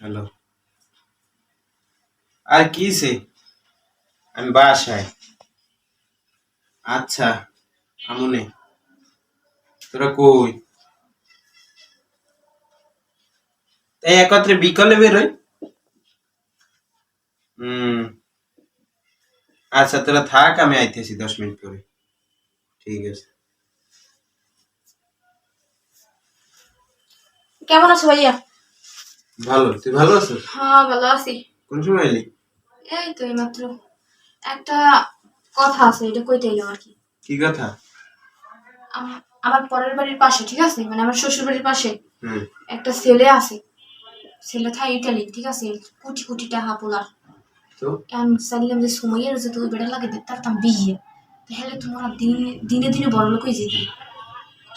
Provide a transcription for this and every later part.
Hello আর কি সে আমি বাসায়। আচ্ছা আমনে। তোরা কই? এই একত্রে বিকালে বেরোই হুম। আচ্ছা তোরা থাক, আমি আইতেছি দশ মিনিট পরে। ঠিক আছে। কেমন আছো ভাইয়া? ভালো তুই ভালো আছিস? হ্যাঁ ভালো আছি। কোন সময় এলি? এই তো এইমাত্র একটা কথা আছে এটা কইতে এলাম আর কি। কি কথা? আম- আমার পরের বাড়ির পাশে ঠিক আছে? মানে আমার শ্বশুর বাড়ির পাশে একটা ছেলে আছে। ছেলে থাকে ইটালি ঠিক আছে? কোটি কোটি টাকা পোলার আমি চাইলাম যে সময়ের যে তুই বেড়া লাগে দিতে পারতাম বিয়ে তাহলে তোমরা দিনে দিনে দিনে বড় লোক হয়ে যেতে।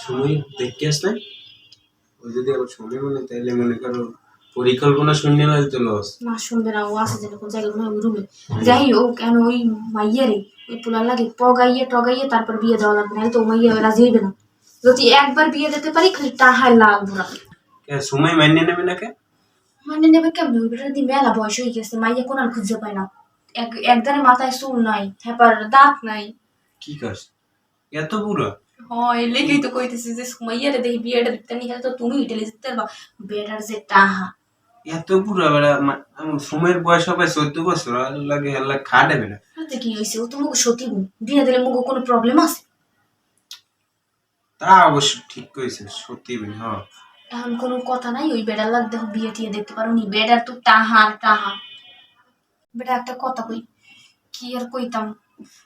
সময় দেখতে আসলে? ও যদি আবার সময় মনে তাহলে মনে করো পরিকল্পনা শূন্য নয় তো লস না শুনবে না ও আছে যেরকম জায়গা মনে রুমে। যাই ও কেন ওই মাইয়ারে ওই পোলার লাগে পগাইয়ে টগাইয়ে তারপর বিয়ে দেওয়া লাগবে নাহলে তো মাইয়া রাজি হইবে না। যদি একবার বিয়ে দিতে পারি খালি টাহায় বুড়া কে সময় মান্য নেবে না কে নেবে কেমন? ওই বেটার দিয়ে মেলা বয়স হয়ে গেছে মাইয়া কোন আর খুঁজে পায় না। এক একদানে মাথায় চুল নাই হেপার দাঁত নাই। কি কাজ? এত বুড়ো? হয় লেগেই তো কইতেছি যে সুমাইয়ারে দেখি বিয়েটা দিতে নি তো তুমি ইটালি জিততে পারবা বেটার যে টাহা। এত বুড়ো বেড়া আমার সময়ের বয়স হবে চোদ্দ বছর আর লাগে আল্লাহ খা দেবে না। তাতে কি হয়েছে? ও তো মুখ সত্যি বিয়ে দিলে মুখ কোনো প্রবলেম আছে? তা অবশ্য ঠিক করেছে সত্যি হ্যাঁ এখন কোনো কথা নাই ওই লাগ দেখো বিয়ে টিয়ে দেখতে পারো নি। বেড়ার তো টাহা আর টাহা বেটা একটা কথা কই কি আর কইতাম?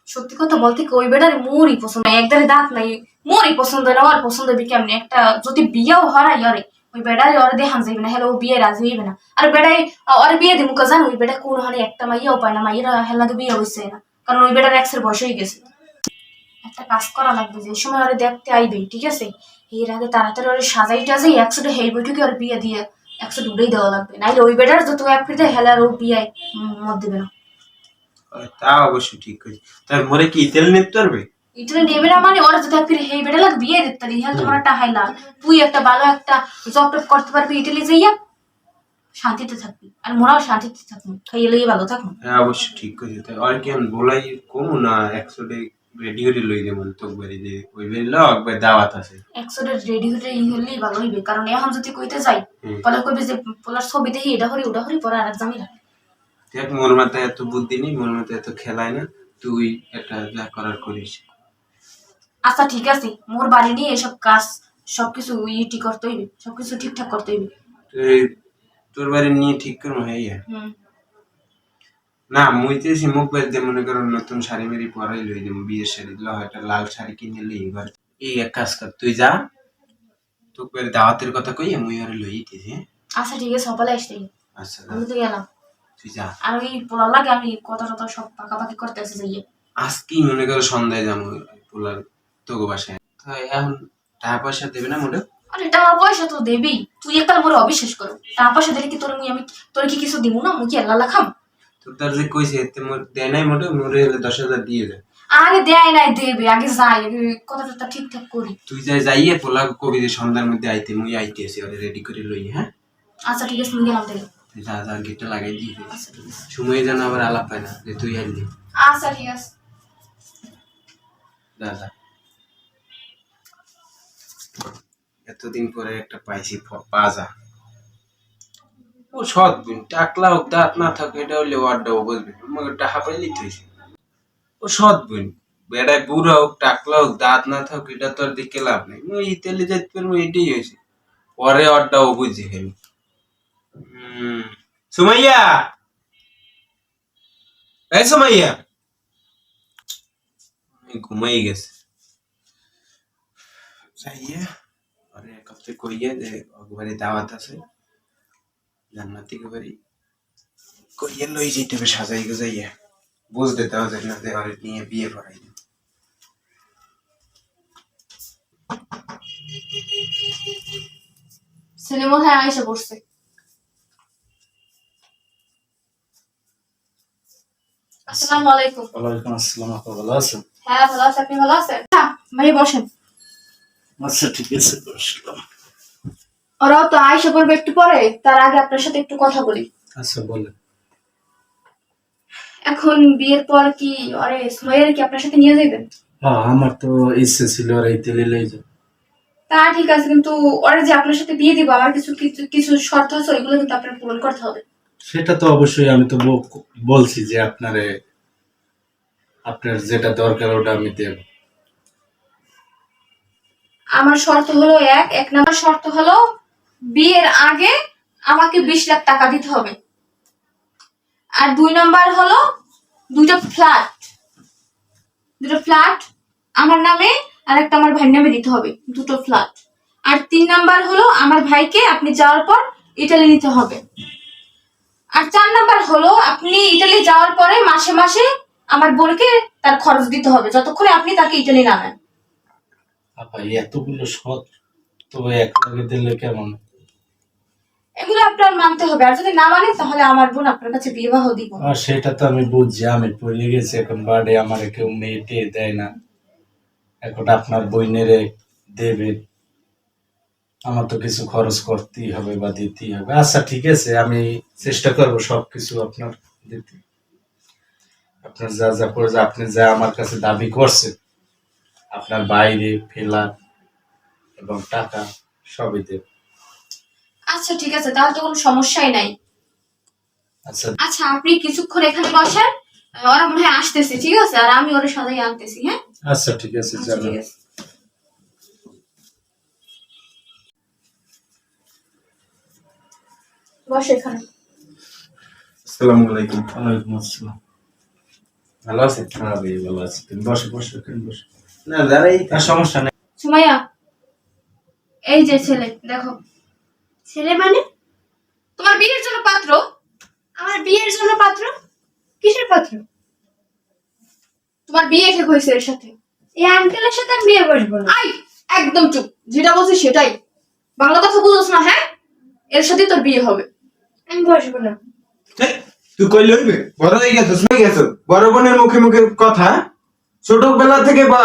সত্যি কথা বলতে কি ওই বেটার মোরই পছন্দ একদারে দাঁত নাই। মোরই পছন্দ না ওর পছন্দ হবে কেমনি? একটা যদি বিয়েও হরাই অরে ওই বেড়ারে ওর দেখান যাইবে না হেলে ও বিয়ে রাজি হইবে না। আর বেড়াই ওর বিয়ে দিমু জান ওই বেটা কোন হলে একটা মাইয়াও পায় না, মাইয়েরা হেলাকে বিয়ে হইছে না, কারণ ওই বেটার এক্সের বয়স হয়ে গেছে। একটা কাজ করা লাগবে যে সময় ওরে দেখতে আইবে ঠিক আছে? এর আগে তাড়াতাড়ি ওরে সাজাই টাজাই একশোটা হেই বৈঠকে ওর বিয়ে দিয়ে একশো উড়েই দেওয়া লাগবে। নাইলে ওই বেটার যত এক ফিরতে হেলে আর ও বিয়ে মত দেবে না। তা অবশ্যই ঠিক করেছে তার মরে কি তেল নিতে পারবে? ইটালি নেবে না মানে ওরা যদি এক ফিরে হেই বেটা লাগবে বিয়ে দিতে হেলে তোমার একটা হাইলা তুই একটা ভালো একটা জব টপ করতে পারবি ইটালি যাইয়া শান্তিতে থাকবি। আর মোরাও শান্তিতে থাকব ভালো থাকব হ্যাঁ অবশ্য ঠিক তাই আর কেন বলাই কমু না একশো ডে রেডি করে লই বাড়ি যে ওই একবার দাওয়াত আছে। একশোটা রেডি হতে ই হলেই ভালো হইবে। কারণ এখন যদি কইতে যাই। পরে কইবে যে পোলার ছবি দেখি এটা হরি ওটা হরি পরে আর জামিলা দেখ মোর মাথায় এত বুদ্ধি নেই মোর মাথায় এত খেলায় না তুই একটা যা করার করিস। আচ্ছা ঠিক আছে। মোর বাড়ি নিয়ে এসব কাজ সবকিছু ইটি করতে হইবে সবকিছু ঠিকঠাক করতে হইবে। তোর বাড়ি নিয়ে ঠিক করব হ্যাঁ না মুই তো এসে মুখ দিয়ে মনে করো নতুন শাড়ি মেরি পরাই লই দেবো বিয়ের শাড়ি দিল একটা লাল শাড়ি কিনে লই এবার। এই এক কাজ কর তুই যা তোকে বের দাওয়াতের কথা কই মুই আর লই দিতেছি হ্যাঁ? আচ্ছা ঠিক আছে সকালে আসতে আচ্ছা আমি তো গেলাম। তুই যা। আর ওই পোলা লাগে আমি কথা টথা সব পাকা পাকাপাকি করতে আসে যাইয়ে। আজকেই মনে করো সন্ধ্যায় যাব পোলার তোকে বাসায়। তো এখন টাকা পয়সা দেবে না মোটে আরে টাকা পয়সা তো দেবি তুই এককাল মোরে অবিশ্বাস করো। টাকা পয়সা দিলে কি তোর মুই আমি তোর কি কিছু দিব না? মুই কি আল্লাহ খাম? তোর তার যে কইছে এতে মোর দেয় নাই মোটে মোরে হলে দশ হাজার দিয়ে দেয় আগে দেয় নাই দেবে। আগে যাই। আগে কথা টথা ঠিকঠাক করি। তুই যাই যাইয়ে পোলা কবি যে সন্ধ্যার মধ্যে আইতে মুই আইতে ওরে রেডি করে লই হ্যাঁ? আচ্ছা ঠিক আছে আমি গেলাম তাহলে। যা যা গেটটা লাগাই দিয়ে। আচ্ছা আছে। সময় যেন আবার আলাপ পায় না যে তুই আইলি। আচ্ছা ঠিক আছে। যা যা। এতদিন পরে একটা পাইছি বাজা। ও সৎ দিন টাকলা হোক, দাঁত না থাকে এটা হলে ওয়ার্ডটাও বুঝবে আমাকে টাকা পাইলেই হয়েছে। ও সৎ বোন বেড়ায় বুড়া হোক, টাকলা হোক, দাঁত না থাক এটা তো আর দেখে লাভ নেই। মুই ইতালি যাইতে পারব, এটাই হয়েছে পরে ওয়ার্ডটাও বুঝি হুম, সুমাইয়া! এই সুমাইয়া! ঘুমাই গেছে। যাইয়া পরে এক হপ্তাহ কইয়া যে একবারে দাওয়াত আছে জান্নাতি বাড়ি কইয়া লই যেতে হবে সাজাই গুজাইয়া। বুঝ দিতে হবে না যে ওরে নিয়ে বিয়ে করাই। ছেলে মনে হয় আইসা পড়ছে। আসসালামু আলাইকুম। ওয়ালাইকুম আসসালাম আপা ভালো আছেন? হ্যাঁ ভালো আছে আপনি ভালো আছেন? হ্যাঁ ভাই বসেন। আচ্ছা ঠিক আছে বসলাম। ওরাও তো আয়সা করবে একটু পরে তার আগে আপনার সাথে একটু কথা বলি। আচ্ছা বলেন। এখন বিয়ের পর কি আরে সুমাইয়ার কি আপনার সাথে নিয়ে যাবেন হ্যাঁ আমার তো ইচ্ছে ছিল আর এই তেলে লই যাও তা ঠিক আছে কিন্তু ওরা যে আপনার সাথে বিয়ে দিব আমার কিছু কিছু কিছু শর্ত আছে ওইগুলো কিন্তু আপনার পূরণ করতে হবে। সেটা তো অবশ্যই আমি তো বলছি যে আপনারে আপনার যেটা দরকার ওটা আমি দেব। আমার শর্ত হলো এক এক নম্বর শর্ত হলো বিয়ের আগে আমাকে বিশ লাখ টাকা দিতে হবে। আর দুই নম্বর হলো দুইটা ফ্ল্যাট। দুটো ফ্ল্যাট আমার নামে আর একটা আমার ভাইয়ের নামে দিতে হবে, দুটো ফ্ল্যাট। আর তিন নাম্বার হলো আমার ভাইকে আপনি যাওয়ার পর ইটালি নিতে হবে। আর চার নাম্বার হলো আপনি ইটালি যাওয়ার পরে মাসে মাসে আমার বোনকে তার খরচ দিতে হবে, যতক্ষণে আপনি তাকে ইটালি নামেন আপা এতগুলো সৎ তো এক লাগে দিলে কেমন? এগুলো আপনার মানতে হবে। আর যদি না মানেন তাহলে আমার বোন আপনার কাছে বিবাহ দিব। আর সেটা তো আমি বুঝছি আমি পড়ে গেছি এখন বাড়ি আমার কেউ মেয়ে টেয়ে দেয় না। এখন আপনার বইনেরে দেবে। আমার তো কিছু খরচ করতেই হবে বা দিতেই হবে। আচ্ছা ঠিক আছে আমি চেষ্টা করব সবকিছু আপনার দিতে। আপনার যা যা করে আপনি যা আমার কাছে দাবি করছেন আপনার বাইরে ফেলা এবং টাকা সবই দেব। আচ্ছা ঠিক আছে তাহলে তো কোনো সমস্যাই নাই। আচ্ছা। আচ্ছা আপনি কিছুক্ষণ এখানে বসেন ওরা মনে হয় আসতেছে ঠিক আছে? আর আমি ওরা সাজাই আনতেছি হ্যাঁ? আচ্ছা ঠিক আছে আচ্ছা, চলো আছে। বসে এখানে। আসসালামু আলাইকুম। ওয়ালাইকুম আসসালাম। ভালো আছেন? হ্যাঁ ভাই ভালো আছি। তুমি বসো বসো এখানে বসো। না দাঁড়াই আর সমস্যা নেই। সুমাইয়া এই যে ছেলে দেখো। ছেলে মানে? তোমার বিয়ের জন্য পাত্র? আমার বিয়ের জন্য পাত্র? কিসের পাত্র? তোমার বিয়ে ঠিক হয়েছে এর সাথে। এই আঙ্কেলের সাথে আমি বিয়ে বসবো না। আই একদম চুপ। যেটা বলছি সেটাই। বাংলা কথা বুঝোস না হ্যাঁ? এর সাথে তোর বিয়ে হবে। আমি বসবো না। তুই কই লইবে? বড় হয়ে গেছো শুনে গেছো। বড় বোনের মুখে মুখে কথা ছোটবেলা থেকে বা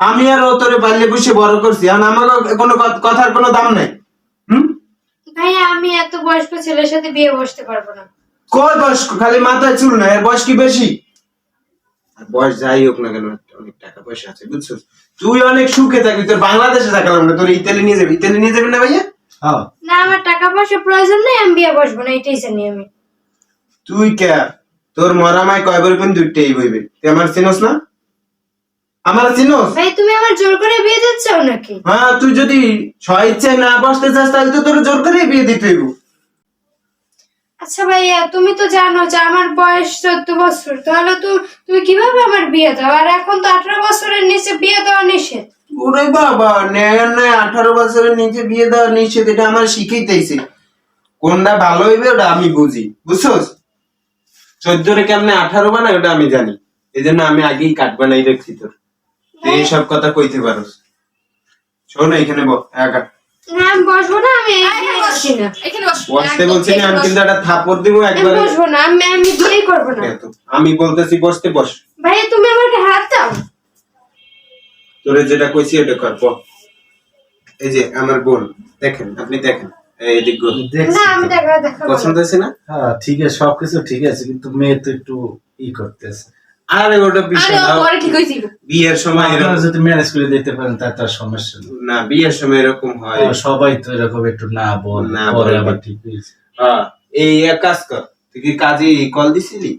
আমি আর ও তোরে বাল্যে বসে বড় করছি। আর আমার কোনো কথার কোনো দাম নাই। হুম? ভাইয়া আমি এত বয়স্ক ছেলের সাথে বিয়ে বসতে পারব না। কয় বয়স খালি মাথায় চুল না এর বয়স কি বেশি? আর বয়স যাই হোক না কেন অনেক টাকা পয়সা আছে বুঝছ তুই অনেক সুখে থাকবি তোর বাংলাদেশে থাকলাম না তোর ইতালি নিয়ে যাবি। ইতালি নিয়ে যাবি না ভাইয়া? হ্যাঁ। না আমার টাকা পয়সা প্রয়োজন নেই আমি বিয়ে বসবো না এটাই জানি আমি। তুই কে? তোর মরামায় কয় বই বোন দুইটাই বইবে তুই আমার চিনোস না? আমার চিনোস? ভাই তুমি আমার জোর করে বিয়ে দিচ্ছ নাকি? হ্যাঁ তুই যদি স্বইচ্ছায় না বসতে চাস তাহলে তো তোর জোর করে বিয়ে দিতে হইব। আচ্ছা ভাইয়া তুমি তো জানো যে আমার বয়স চোদ্দ বছর তাহলে তো তুমি কীভাবে আমার বিয়ে দাও? আর এখন তো আঠারো বছরের নিচে বিয়ে দেওয়া নিষেধ। ওরে বাবা ন্যায় ন্যায় আঠারো বছরের নিচে বিয়ে দেওয়া নিষেধ এটা আমার শিখাইতেছে। কোনটা ভালো হইবে ওটা আমি বুঝি। বুঝছস? চোদ্দরে কেমনে আঠারো বানায় ওটা আমি জানি। এই জন্য আমি আগেই কাট বানাই রাখছি তোর। তুই এইসব কথা কইতে পারোস। শোন এখানে একা। না আমি বসবো না আমি এই এখানে বিয়ে না। এখানে বস। বসতে বলছি না আমি কিন্তু একটা থাপড় দিব আমি বসবো না আমি আমি বিয়ে করব না। আমি বলতেছি বসতে বস। ভাইয়া তুমি আমাকে হাত দাও। তোরে যেটা কইছি ওটা কর। এই যে আমার বোন দেখেন আপনি দেখেন এই পছন্দ হয়েছে না? হ্যাঁ ঠিক আছে সবকিছু ঠিক আছে কিন্তু মেয়ে তো একটু ই করতেছে। আরে ওটা বিষয় ঠিক বিয়ের সময় আপনারা যদি ম্যানেজ করে দিতে পারেন তা তার সমস্যা না বিয়ের সময় এরকম হয়। সবাই তো এরকম একটু না বল না পরে আবার ঠিক। হয়েছে। হ্যাঁ, এই এক কাজ কর তুই কি কাজে কল দিছিলি?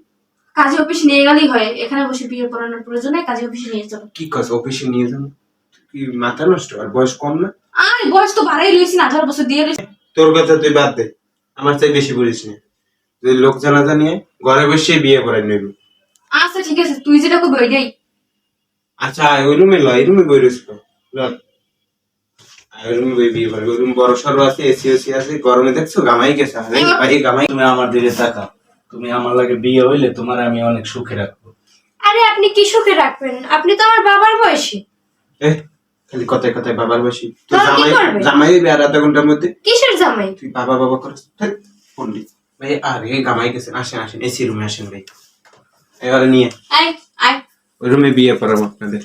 কাজে অফিস নিয়ে গেলেই হয় এখানে বসে বিয়ে করানোর প্রয়োজন নেই কাজে অফিসে নিয়ে চলো। কি কাজ অফিসে নিয়ে যাব? কি মাথা নষ্ট আর বয়স কম না? আর বয়স তো বাড়াই লইছি না আঠারো বছর দিয়ে লইছি। তোর কথা তুই বাদ দে আমার চাই বেশি বলিস না। তুই লোক জানাজা নিয়ে ঘরে বসে বিয়ে করে নিবি আচ্ছা ঠিক আছে তুই যেটা করবি ওইটাই। আচ্ছা ওই রুমে লয় রুমে বই রইস ওই রুমে বই বিয়ে ওই রুম বড় সড়ো আছে এসি এসি আছে গরমে দেখছ? গামাই গেছে। ভাই গামাই। তুমি আমার দিকে তাকাও। তুমি আমার লাগে বিয়ে হইলে তোমার আমি অনেক সুখে রাখব। আরে আপনি কি সুখে রাখবেন? আপনি তো আমার বাবার বয়সী। এ খালি কথায় কথায় বাবার তুই জামাই? জামাই হইবে আর আধা ঘণ্টার মধ্যে? কিসের জামাই? তুই বাবা বাবা পড়লি ভাই আরে গামাই গেছেন আসেন আসেন এসি রুমে আসেন ভাই। এবারে নিয়ে। ওই রুমে বিয়ে করাবো আপনাদের।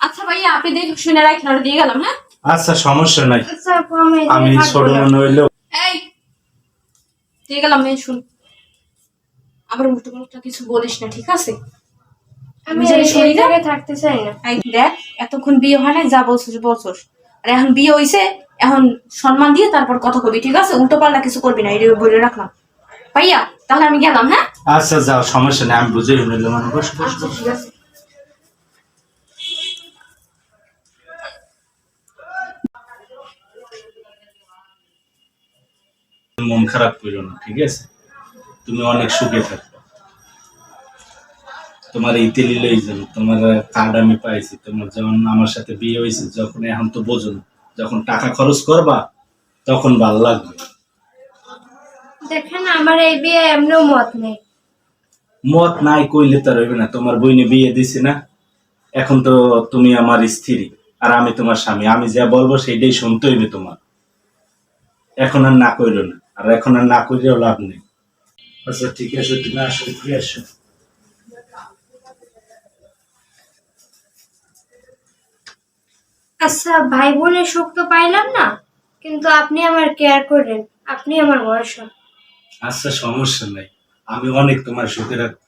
আচ্ছা ভাইয়া আপনি দেখ শুনে রাখেন আর দিয়ে গেলাম হ্যাঁ? আচ্ছা সমস্যা নাই। আমি ছোট মনে এই দিয়ে গেলাম শুন। আবার মুঠো মুখটা কিছু বলিস না ঠিক আছে? আমি আমি এই জায়গায় থাকতে চাই না। দেখ এতক্ষণ বিয়ে হয় নাই যা বলছিস বলছস। আর এখন বিয়ে হইছে এখন সম্মান দিয়ে তারপর কথা কবি ঠিক আছে? উল্টো পাল্টা কিছু করবি না এটা বলে রাখলাম। ভাইয়া তাহলে আমি গেলাম হ্যাঁ? আচ্ছা যাও সমস্যা নেই আমি বুঝেই নিলাম মানে বস বস। আচ্ছা ঠিক আছে। মন খারাপ করো না ঠিক আছে? তুমি অনেক সুখে থাকবে তোমার এই তেলিলেই যেন তোমার কার্ড আমি পাইছি তোমার যেমন আমার সাথে বিয়ে হয়েছে যখন এখন তো বোঝো না যখন টাকা খরচ করবা তখন ভালো লাগবে। দেখেন আমার এই বিয়ে এমনিও মত নেই। মত নাই কইলে তো রইবে না তোমার বইনে বিয়ে দিছি না এখন তো তুমি আমার স্ত্রী আর আমি তোমার স্বামী আমি যা বলব সেইটাই শুনতে হইবে তোমার। এখন আর না কইরো না আর এখন আর না কইলেও লাভ নেই। আচ্ছা ঠিক আছে তুমি আসো ঘুরে আসো। আচ্ছা ভাই বোনের সুখ তো পাইলাম না, কিন্তু আপনি আমার কেয়ার করেন আপনি আমার বয়স। আচ্ছা সমস্যা নাই। আমি অনেক তোমার সুখে রাখব